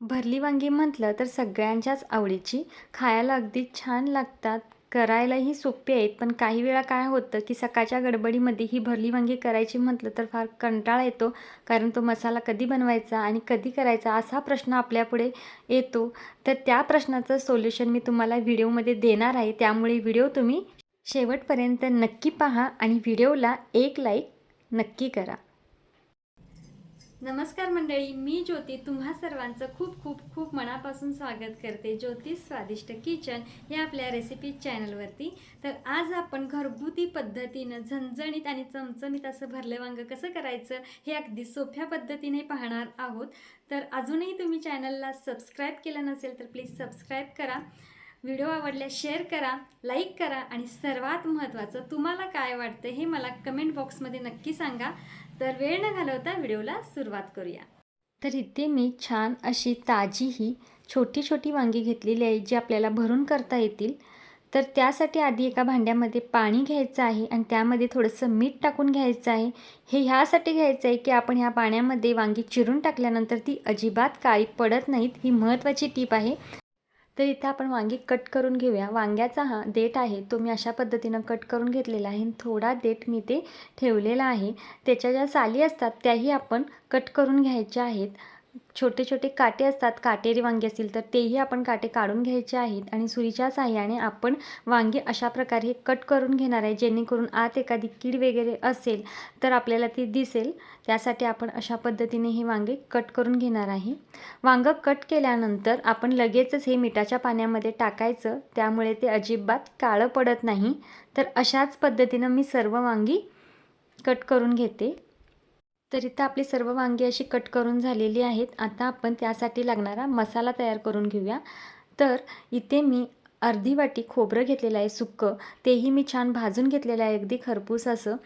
भरली वांगी म्हटलं तर सगळ्यांच्याच आवडीची. खायला अगदी छान लागतात. करायलाही सोपी आहेत पण काही वेळा काय होतं की सकाळच्या गडबडीमध्ये ही भरली वांगी करायची म्हटलं तर फार कंटाळा येतो कारण तो मसाला कधी बनवायचा आणि कधी करायचा असा प्रश्न आपल्यापुढे येतो. तर त्या प्रश्नाचं सोल्युशन मी तुम्हाला व्हिडिओमध्ये देणार आहे. त्यामुळे व्हिडिओ तुम्ही शेवटपर्यंत नक्की पहा आणि व्हिडिओला एक लाईक नक्की करा. नमस्कार मंडळी मी ज्योती तुम्हा सर्वांचं खूप खूप खूप मनापासून स्वागत करते ज्योतिष स्वादिष्ट किचन या आपल्या रेसिपी चॅनलवरती तर आज आपण घरगुती पद्धतीनं झणझणीत आणि चमचमीत असं भरले वांग कसं करायचं हे अगदी सोप्या पद्धतीने पाहणार आहोत. तर अजूनही तुम्ही चॅनलला सबस्क्राईब केलं नसेल तर प्लीज सबस्क्राईब करा. व्हिडिओ आवडल्यास शेअर करा लाईक करा आणि सर्वात महत्त्वाचं तुम्हाला काय वाटतं हे मला कमेंट बॉक्समध्ये नक्की सांगा. तर वेळ न घालवता व्हिडिओला सुरुवात करूया. तर इथे मी छान अशी ताजी ही छोटी छोटी वांगी घेतलेली आहे जी आपल्याला भरून करता येतील. तर त्यासाठी आधी एका भांड्यामध्ये पाणी घ्यायचं आहे आणि त्यामध्ये थोडंसं मीठ टाकून घ्यायचं आहे. हे ह्यासाठी घ्यायचं आहे की आपण ह्या पाण्यामध्ये वांगी चिरून टाकल्यानंतर ती अजिबात काळी पडत नाहीत. ही महत्त्वाची टीप आहे. तर इथे आपण वांगी कट करून घेऊया. वांग्याचा हा देठ आहे तो मी अशा पद्धतीनं कट करून घेतलेला आहे. थोडा देठ मी ते ठेवलेला आहे. त्याच्या ज्या साली असतात त्याही आपण कट करून घ्यायच्या आहेत. छोटे छोटे काटे असतात काटेरी वांगे असतील तर तेही आपण काटे काढून घ्यायचे आहेत आणि सुरीच्या साह्याने आपण वांगे अशा प्रकारे कट करून घेणार आहे जेणेकरून आत एखादी कीड वगैरे असेल तर आपल्याला ती दिसेल. त्यासाठी आपण अशा पद्धतीने हे वांगे कट करून घेणार आहे. वांगं कट केल्यानंतर आपण लगेचच हे मिठाच्या पाण्यामध्ये टाकायचं. त्यामुळे ते अजिबात काळं पडत नाही. तर अशाच पद्धतीनं मी सर्व वांगी कट करून घेते. तर इथं आपली सर्व वांगी अशी कट करून झालेली आहेत. आता आपण त्यासाठी लागणारा मसाला तयार करून घेऊया. तर इथे मी अर्धी वाटी खोबरं घेतलेलं आहे सुक्कं तेही मी छान भाजून घेतलेलं आहे. अगदी खरपूस असं.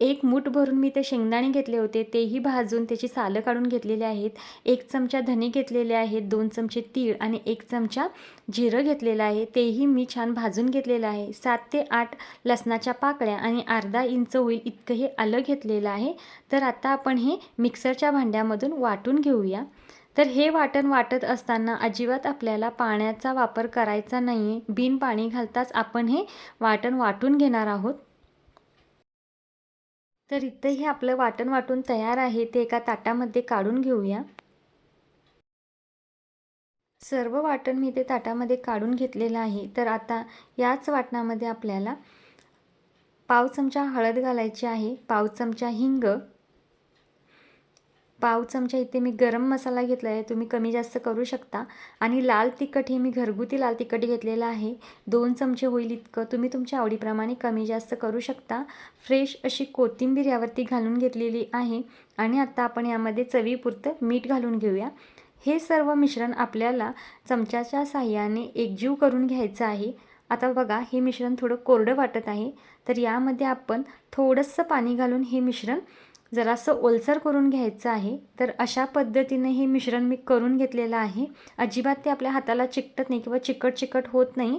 एक मूठ भरून मी ते शेंगदाणे घेतले होते तेही भाजून त्याची सालं काढून घेतलेले आहेत. एक चमचा धने घेतलेले आहेत दोन चमचे तीळ आणि एक चमचा जिरं घेतलेलं आहे. तेही मी छान भाजून घेतलेलं आहे. सात ते आठ लसणाच्या पाकळ्या आणि अर्धा इंच होईल इतकं हे आलं घेतलेलं आहे. तर आता आपण हे मिक्सरच्या भांड्यामधून वाटून घेऊया. तर हे वाटण वाटत असताना अजिबात आपल्याला पाण्याचा वापर करायचा नाही आहे बिन पाणी घालताच आपण हे वाटण वाटून घेणार आहोत. तर इथंही आपलं वाटण वाटून तयार आहे ते एका ताटामध्ये काढून घेऊया. सर्व वाटण मी ते ताटामध्ये काढून घेतलेलं आहे. तर आता याच वाटणामध्ये आपल्याला पाव चमचा हळद घालायची आहे. पाव चमचा हिंग पाव चमचा इथे मी गरम मसाला घेतला आहे तुम्ही कमी जास्त करू शकता. आणि लाल तिखट हे मी घरगुती लाल तिखट घेतलेलं आहे. दोन चमचे होईल इतकं. तुम्ही तुमच्या आवडीप्रमाणे कमी जास्त करू शकता. फ्रेश अशी कोथिंबीर यावरती घालून घेतलेली आहे. आणि आता आपण यामध्ये चवीपुरतं मीठ घालून घेऊया. हे सर्व मिश्रण आपल्याला चमच्याच्या साह्याने एकजीव करून घ्यायचं आहे. आता बघा हे मिश्रण थोडं कोरडं वाटत आहे. तर यामध्ये आपण थोडंसं पाणी घालून हे मिश्रण जरासं ओलसर करून घ्यायचं आहे तर अशा पद्धतीने हे मिश्रण मी करून घेतलेलं आहे. अजिबात ते आपल्या हाताला चिकटत नाही किंवा चिकट चिकट होत नाही.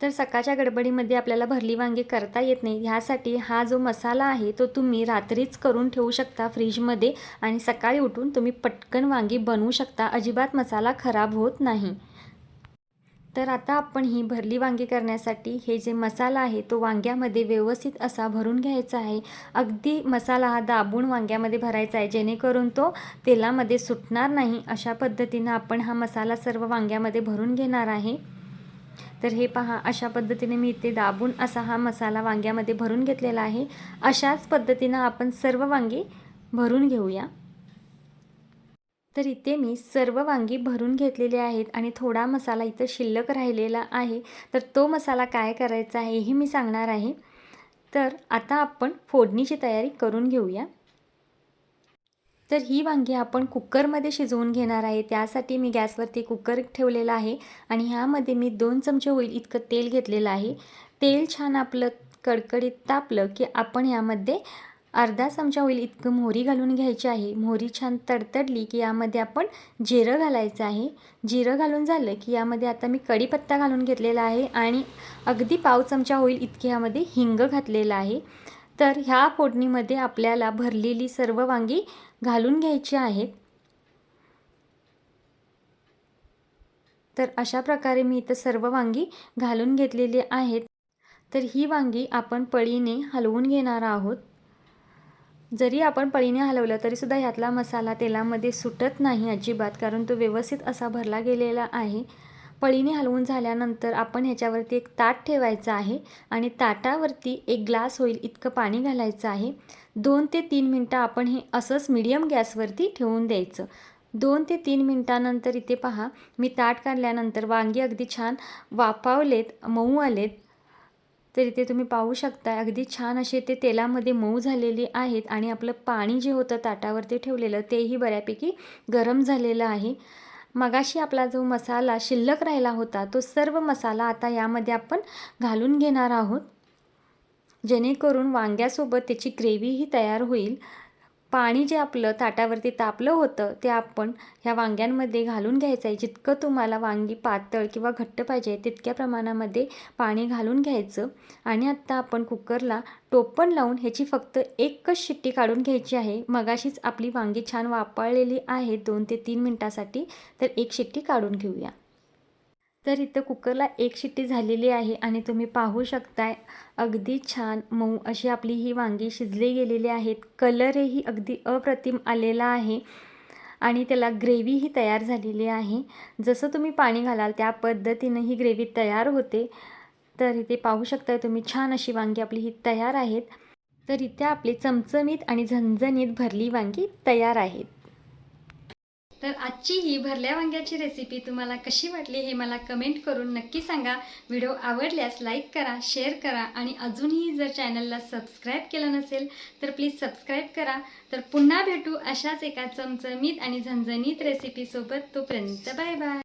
तर सकाळच्या गडबडीमध्ये आपल्याला भरली वांगी करता येत नाही. ह्यासाठी हा जो मसाला आहे तो तुम्ही रात्रीच करून ठेवू शकता फ्रीजमध्ये आणि सकाळी उठून तुम्ही पटकन वांगी बनवू शकता. अजिबात मसाला खराब होत नाही. तर आता आपण ही भरली वांगी करण्यासाठी हे जे मसाला आहे तो वांग्यामध्ये व्यवस्थित असा भरून घ्यायचा आहे. अगदी मसाला हा दाबून वांग्यामध्ये भरायचा आहे. जेणेकरून तो तेलामध्ये सुटणार नाही अशा पद्धतीनं आपण हा मसाला सर्व वांग्यामध्ये भरून घेणार आहे. तर हे पहा अशा पद्धतीने मी इथे दाबून असा हा मसाला वांग्यामध्ये भरून घेतलेला आहे. अशाच पद्धतीनं आपण सर्व वांगी भरून घेऊया. तर इथे मी सर्व वांगी भरून घेतलेले आहेत आणि थोडा मसाला इथं शिल्लक राहिलेला आहे. तर तो मसाला काय करायचा आहे हे मी सांगणार आहे. तर आता आपण फोडणीची तयारी करून घेऊया. तर ही वांगी आपण कुकरमध्ये शिजवून घेणार आहे. त्यासाठी मी गॅसवरती कुकर ठेवलेला आहे आणि ह्यामध्ये मी दोन चमचे होईल इतकं तेल घेतलेलं आहे. तेल छान आपलं कडकडीत तापलं की आपण यामध्ये अर्धा चमचा होईल इतकं मोहरी घालून घ्यायची आहे. मोहरी छान तडतडली की यामध्ये आपण जिरं घालायचं आहे. जिरं घालून झालं की यामध्ये आता मी कढीपत्ता घालून घेतलेला आहे आणि अगदी पाव चमचा होईल इतके यामध्ये हिंग घातलेलं आहे. तर ह्या फोडणीमध्ये आपल्याला भरलेली सर्व वांगी घालून घ्यायची आहेत. तर अशा प्रकारे मी इथं सर्व वांगी घालून घेतलेली आहेत. तर ही वांगी आपण पळीने हलवून घेणार आहोत. जरी आपण पळीने हलवलं तरीसुद्धा ह्यातला मसाला तेलामध्ये सुटत नाही अजिबात कारण तो व्यवस्थित असा भरला गेलेला आहे. पळीने हलवून झाल्यानंतर आपण ह्याच्यावरती एक ताट ठेवायचं आहे आणि ताटावरती एक ग्लास होईल इतकं पाणी घालायचं आहे. दोन ते तीन मिनटं आपण हे असंच मिडियम गॅसवरती ठेवून द्यायचं. दोन ते तीन मिनटानंतर इथे पहा मी ताट काढल्यानंतर वांगी अगदी छान वाफावलेत मऊ आलेत. तर इथे तुम्ही पाहू शकता अगदी छान असे ते तेलामध्ये मऊ झालेले आहेत आणि आपलं पाणी जे होतं ताटावरती ठेवलेलं तेही बऱ्यापैकी गरम झालेलं आहे. मगाशी आपला जो मसाला शिल्लक राहिला होता तो सर्व मसाला आता यामध्ये आपण घालून घेणार आहोत. जेणेकरून वांग्यासोबत त्याची ग्रेव्हीही तयार होईल. पाणी जे आपलं ताटावरती तापलं होतं ते आपण ह्या वांग्यांमध्ये घालून घ्यायचं आहे. जितकं तुम्हाला वांगी पातळ किंवा घट्ट पाहिजे तितक्या प्रमाणामध्ये पाणी घालून घ्यायचं. आणि आत्ता आपण कुकरला टोपण लावून ह्याची फक्त एकच शिट्टी काढून घ्यायची आहे. मगाशीच आपली वांगी छान वापरलेली आहे दोन ते तीन मिनटासाठी. तर एक शिट्टी काढून घेऊया. तर इथं कुकरला एक शिट्टी झालेली आहे आणि तुम्ही पाहू शकताय अगदी छान मऊ अशी आपली ही वांगी शिजली गेलेली आहेत. कलरही अगदी अप्रतिम आलेला आहे आणि त्याला ग्रेव्हीही तयार झालेली आहे. जसं तुम्ही पाणी घालाल त्या पद्धतीनं ही ग्रेव्ही तयार होते. तर इथे पाहू शकताय तुम्ही छान अशी वांगी आपली ही तयार आहेत. तर इथे आपली चमचमीत आणि झणझणीत भरली वांगी तयार आहेत. तर आजची ही भरल्या वांग्याची रेसिपी तुम्हाला कशी वाटली हे मला कमेंट करून नक्की सांगा. व्हिडिओ आवडल्यास लाईक करा शेअर करा आणि अजूनही जर चॅनलला सबस्क्राईब केलं नसेल तर प्लीज सबस्क्राईब करा. तर पुन्हा भेटू अशाच एका चमचमीत आणि झणझणीत रेसिपीसोबत तोपर्यंत बाय बाय